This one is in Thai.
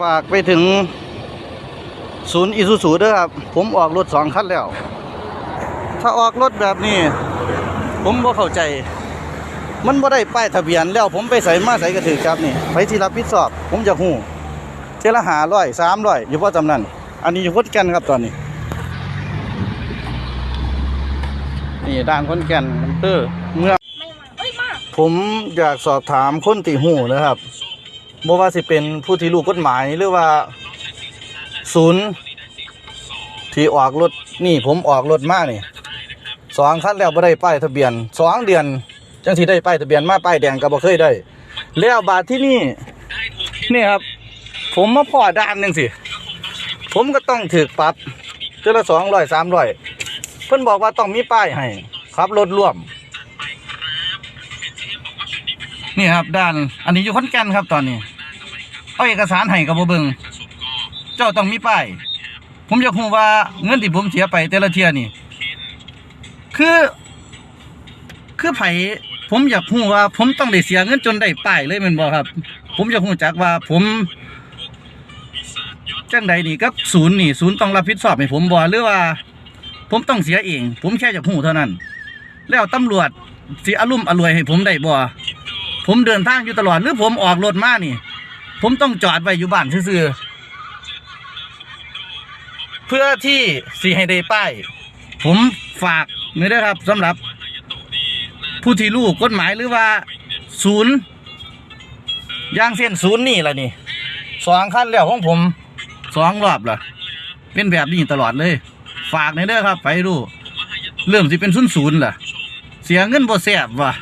ฝากไปถึงศูนย์อิซูซูด้วยครับ ผมออกรถสองคันแล้ว ถ้าออกรถแบบนี้ ผมบ่เข้าใจ มันบ่ได้ป้ายทะเบียนแล้ว ผมไปใส่มาใส่กระถือครับนี่ไปที่รับผิดชอบ ผมจะหู้เทละหาร้อยสามร้อยอยู่เพราะจำนั้น อันนี้อยู่คนแก่นครับตอนนี้ นี่ด่านคนแก่นอำเภอเมืองไม่มาเอ้ยมาผมอยากสอบถามคนตีหูนะครับ บ่ว่าสิเป็นผู้ที่รู้กฎหมายหรือว่า ศูนย์ ที่ออกรถนี่ผมออกรถมานี่สองคันแล้วบ่ได้ป้ายทะเบียนสองเดือนจังสิได้ป้ายทะเบียนมาป้ายแดงก็บ่เคยได้ แล้วบาทที่นี่นี่ครับ ผมมาพอด้านหนึงสิ ผมก็ต้องถือปรับเทื่อละสองร้อยสามร้อยเพิ่นบอกว่าต้องมีป้ายให้ขับรถร่วม นี่ครับด้านอันนี้อยู่ขอนแก่นครับตอนนี้เอาเอกสารให้กับบ่เบิงเจ้าต้องมีป้ายผมอยากรู้ว่าเงินที่ผมเสียไปแต่ละเที่ยนี่ คือ คือไผผมอยากรู้ว่า ผมต้องได้เสียเงินจนได้ป้ายเลยม่นบ่ครับ ผมอยากรู้จักว่าผมจังใดนี่กับศูนย์นี่ศูนย์ต้องรับผิดชอบให้ผมบ่หรือว่า ผมต้องเสียเอง ผมแค่อยากรู้เท่านั้น แล้วตำรวจสิอารมณ์อรวยให้ผมได้บ่ ผมเดินทางอยู่ตลอดหรือผมออกรถมานี่ ผมต้องจอดไว้อยู่บ้านซื่อๆเพื่อที่สิให้ได้ป้าย ผมฝากนี่ด้ครับสำหรับ ผู้ที่รู้กฎหมายหรือว่า ศูนย์ย่างเส้นศูนย์นี่ล่ะนี่สองขั้นแล้วของผมสองรอบล่ะ เป็นแบบนี้ตลอดเลย ฝากในเด้อครับไปรู้เริ่มสิเป็นศูนย์ศูนย์ล่ะ เสียเงินบ่แสบว่ะ